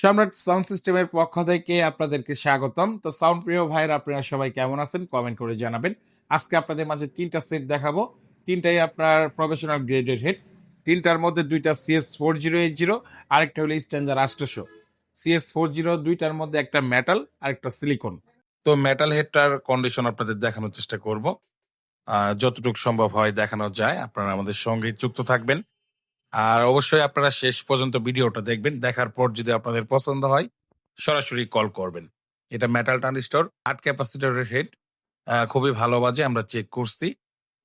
সম্রাট সাউন্ড সিস্টেমের পক্ষ থেকে আপনাদেরকে স্বাগতম। তো সাউন্ড প্রিয় ভাইয়ের, আপনারা সবাই কেমন আছেন? কমেন্ট করে জানাবেন। আজকে আপনাদের মাঝে তিনটা সেট দেখাবো। তিনটাই আপনার প্রফেশনাল গ্রেডের হেড। তিনটার মধ্যে দুইটা CS four zero eight zero আরেকটা হলো স্ট্যান্ডার আষ্টশো। সিএস ফোর জিরো দুইটার মধ্যে একটা মেটাল আর একটা সিলিকন তো মেটাল হেডটার কন্ডিশন আপনাদের দেখানোর চেষ্টা করব। যতটুকু সম্ভব হয় দেখানো যায়। আপনারা আমাদের সঙ্গে যুক্ত থাকবেন। আর অবশ্যই আপনারা শেষ পর্যন্ত ভিডিওটা দেখবেন। দেখার পর যদি আপনাদের পছন্দ হয় সরাসরি কল করবেন। এটা মেটাল ট্রানজিস্টর আট ক্যাপাসিটরের হেড খুবই ভালো বাজে আমরা চেক করছি।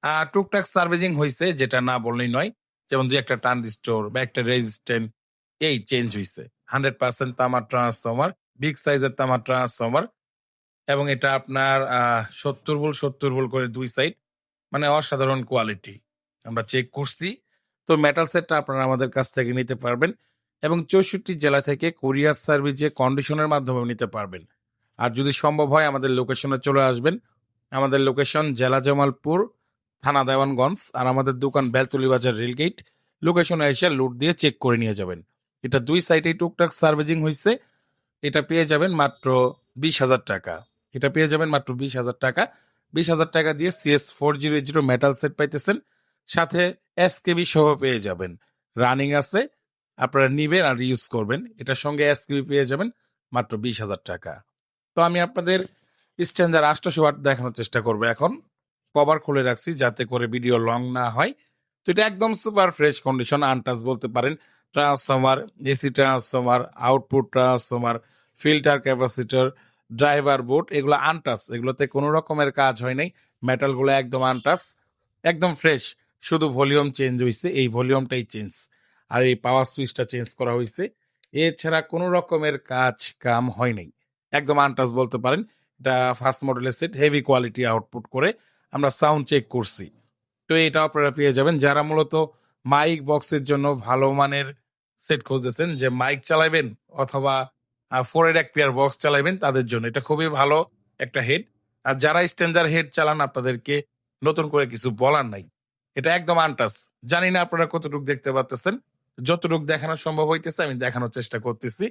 আহ, টুকটাক সার্ভিসিং হয়েছে যেটা না বললেই নয় যেমন দুই একটা ট্রানজিস্টর বা একটা রেজিস্ট্যান্ট এই চেঞ্জ হয়েছে হান্ড্রেড পার্সেন্ট তামার ট্রান্সফর্মার বিগ সাইজের তামার ট্রান্সফর্মার এবং এটা আপনার সত্তর ভোল্ট সত্তর ভোল্ট করে দুই সাইড মানে অসাধারণ কোয়ালিটি আমরা চেক করছি। তো মেটাল সেটটা আপনারা আমাদের কাছ থেকে নিতে পারবেন এবং চৌষট্টি জেলা থেকে কোরিয়ার সার্ভিসে কন্ডিশনের মাধ্যমে নিতে পারবেন। আর যদি সম্ভব হয়, আমাদের লোকেশনে চলে আসবেন। আমাদের লোকেশন জেলা জামালপুর, থানা দেওয়ানগঞ্জ আর আমাদের দোকান বেলতলি বাজার রেলগেট লোকেশনে এসে লুট দিয়ে চেক করে নিয়ে যাবেন। এটা দুই সাইডেই টুকটাক সার্ভিসিং হয়েছে এটা পেয়ে যাবেন মাত্র বিশ হাজার টাকা। এটা পেয়ে যাবেন মাত্র বিশ হাজার টাকা। বিশ হাজার টাকা দিয়ে CS four zero zero metal set পাইতেছেন। সাথে এসকেবি সহ পেয়ে যাবেন। রানিং আছে, আপনারা নিবেন আর ইউজ করবেন। এটার সঙ্গে এসকেবি পেয়ে যাবেন মাত্র বিশ হাজার টাকা। তো আমি আপনাদের স্ট্যান্ডার আটশোশো ওয়াট দেখানোর চেষ্টা করব এখন। কভার খুলে রাখছি যাতে করে ভিডিও লং না হয়। তো এটা একদম সুপার ফ্রেশ কন্ডিশন আনটাচ বলতে পারেন। Transformer AC transformer output transformer filter capacitor driver board এগুলো আনটাচ এগুলোতে কোনো রকমের কাজ হয় নাই। মেটালগুলো একদম আনটাচ একদম ফ্রেশ শুধু ভলিউম চেঞ্জ হয়েছে এই ভলিউমটাই চেঞ্জ। আর এই পাওয়ার সুইচটা চেঞ্জ করা হয়েছে এছাড়া কোনো রকমের কাজ কাম হয় নাই। একদম আনটাচ বলতে পারেন, এটা ফার্স্ট মডেলের সেট হেভি কোয়ালিটি আউটপুট করে আমরা সাউন্ড চেক করছি। তো এটা আপনারা পেয়ে যাবেন, যারা মূলত মাইক বক্সের জন্য ভালো মানের সেট খুঁজতেছেন, যে মাইক চালাবেন অথবা ফোরের এক পেয়ার বক্স চালাবেন তাদের জন্য এটা খুবই ভালো একটা হেড আর যারা স্ট্যান্ডার হেড চালান, আপনাদেরকে নতুন করে কিছু বলার নাই। এটা একদম আনটাস জানি না আপনারা কতটুকু দেখতে পাচ্ছেন যতটুকু দেখানো সম্ভব হইতেছে, আমি দেখানোর চেষ্টা করতেছি।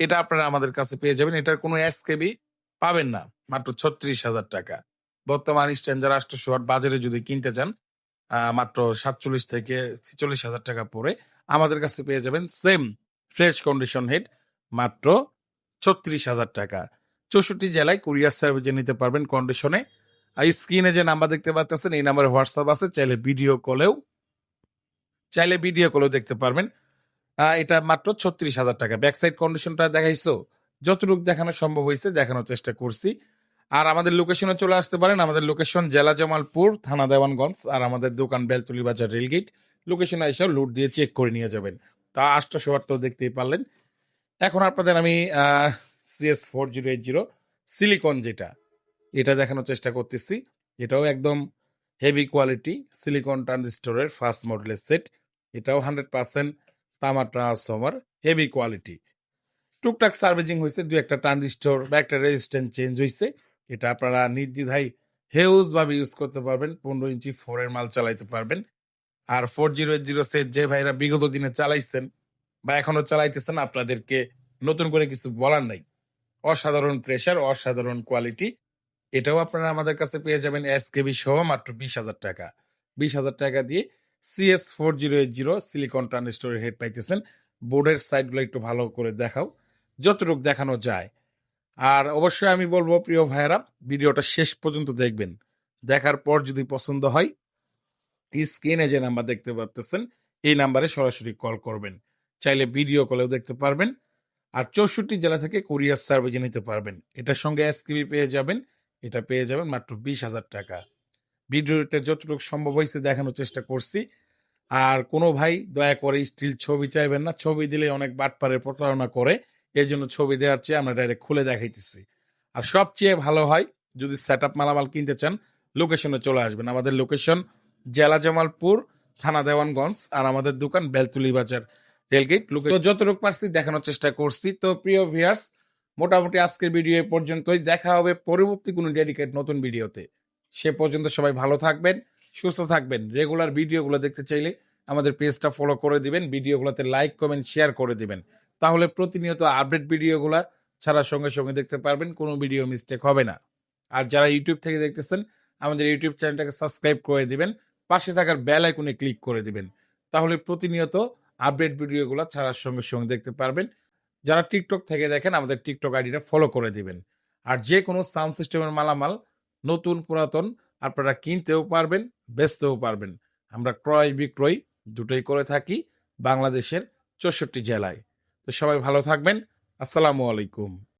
এটা আপনারা আমাদের কাছে পেয়ে যাবেন। এটার কোনো এসকেবি পাবেন না, মাত্র ছত্রিশ হাজার টাকা। বর্তমান স্ট্যান্ডার আটশো ওয়াট বাজারে যদি কিনতে চান মাত্র সাতচল্লিশ থেকে ছেচল্লিশ হাজার টাকা পরে আমাদের কাছে পেয়ে যাবেন সেম ফ্রেশ কন্ডিশন হেড মাত্র ছত্রিশ হাজার টাকা। চৌষট্টি জেলায় কুরিয়ার সার্ভিসে নিতে পারবেন কন্ডিশনে স্ক্রিনে যে নাম্বার দেখতে পাচ্ছেন এই নাম্বারে হোয়াটসঅ্যাপ আছে, চাইলে ভিডিও কলেও, চাইলে ভিডিও কলেও দেখতে পারবেন। এটা মাত্র ছত্রিশ হাজার টাকা। ব্যাক সাইড কন্ডিশনটা দেখাইছো? যতটুকু দেখানো সম্ভব হয়েছে, দেখানোর চেষ্টা করছি। আর আমাদের লোকেশনে চলে আসতে পারেন। আমাদের লোকেশন জেলা জামালপুর, থানা দেওয়ানগঞ্জ, আর আমাদের দোকান বেলতলি বাজার রেলগেট। লোকেশনে এসে লুট দিয়ে চেক করে নিয়ে যাবেন। তা আটশো ওয়াট তো দেখতেই পারলেন। এখন আপনাদের আমি CS four zero eight zero silicon যেটা এটা দেখানোর চেষ্টা করতেছি। এটাও একদম হেভি কোয়ালিটি সিলিকন ট্রানজিস্টরের ফার্স্ট মডেলের সেট এটাও হান্ড্রেড পার্সেন্ট তামা ট্রান্সফর্মার হেভি কোয়ালিটি টুকটাক সার্ভিসিং হয়েছে দু একটা ট্রানজিস্টর বা একটা রেজিস্ট্যান্স চেঞ্জ হয়েছে এটা আপনারা নির্দ্বিধায় হেউজ ভাবে ইউজ করতে পারবেন, পনেরো ইঞ্চি ফোরের মাল চালাইতে পারবেন। আর four zero eight zero set যে ভাইরা বিগত দিনে চালাইছেন বা এখনও চালাইতেছেন, আপনাদেরকে নতুন করে কিছু বলার নাই। অসাধারণ প্রেশার অসাধারণ কোয়ালিটি এটাও আপনারা আমাদের কাছে পেয়ে যাবেন এস কেবি সহ মাত্র বিশ হাজার টাকা। বিশ হাজার টাকা দিয়ে CS four zero eight zero silicon ট্রানজিস্টরের head পাইতেছেন। বোর্ডের সাইডগুলো একটু ভালো করে দেখাও, যতটুকু দেখানো যায়। আর অবশ্যই আমি বলব, প্রিয় ভাইয়েরা, ভিডিওটা শেষ পর্যন্ত দেখবেন। দেখার পর যদি পছন্দ হয় স্ক্রিনে যে নাম্বার দেখতে পাচ্ছেন এই নাম্বারে সরাসরি কল করবেন। চাইলে ভিডিও কলেও দেখতে পারবেন। আর চৌষট্টি জেলা থেকে কুরিয়ার সার্ভিসে নিতে পারবেন। এটার সঙ্গে এসকিবি পেয়ে যাবেন। এটা পেয়ে যাবেন মাত্র বিশ হাজার টাকা। ভিডিওতে যতটুকু সম্ভব হয়েছে দেখানোর চেষ্টা করছি। আর কোনো ভাই দয়া করে স্টিল ছবি চাইবেন না, ছবি দিলে অনেক বাটপারে প্রতারণা করে এই জন্য ছবি দেওয়ার চেয়ে আমরা ডাইরেক্ট খুলে দেখাইতেছি। আর সবচেয়ে ভালো হয়, যদি সেট আপ মালামাল কিনতে চান লোকেশনে চলে আসবেন। আমাদের লোকেশন জেলা জামালপুর, থানা দেওয়ানগঞ্জ, আর আমাদের দোকান বেলতুলি বাজার, রেলগেট। লোকে যতটুকু পারছি দেখানোর চেষ্টা করছি। তো প্রিয় ভিয়ার্স মোটামুটি আজকের ভিডিও পর্যন্তই। দেখা হবে পরবর্তী কোনো ডেডিকেট নতুন ভিডিওতে সে পর্যন্ত সবাই ভালো থাকবেন, সুস্থ থাকবেন। রেগুলার ভিডিওগুলো দেখতে চাইলে আমাদের পেজটা ফলো করে দিবেন ভিডিওগুলোতে লাইক কমেন্ট শেয়ার করে দিবেন। তাহলে প্রতিনিয়ত আপডেট ভিডিওগুলো ছাড়ার সঙ্গে সঙ্গে দেখতে পারবেন, কোনো ভিডিও মিস্টেক হবে না। আর যারা ইউটিউব থেকে দেখতেছেন, আমাদের ইউটিউব চ্যানেলটাকে সাবস্ক্রাইব করে দিবেন, পাশে থাকার বেল আইকনে ক্লিক করে দিবেন। তাহলে প্রতিনিয়ত আপডেট ভিডিওগুলো ছাড়ার সঙ্গে সঙ্গে দেখতে পারবেন। যারা টিকটক থেকে দেখেন, আমাদের টিকটক আইডিটা ফলো করে দিবেন। আর যে কোনো সাউন্ড সিস্টেমের মালামাল নতুন, পুরাতন, আপনারা কিনতেও পারবেন, বেচতেও পারবেন। আমরা ক্রয়, বিক্রয় দুটোই করে থাকি বাংলাদেশের চৌষট্টি জেলায়। তো সবাই ভালো থাকবেন। আসসালামু আলাইকুম।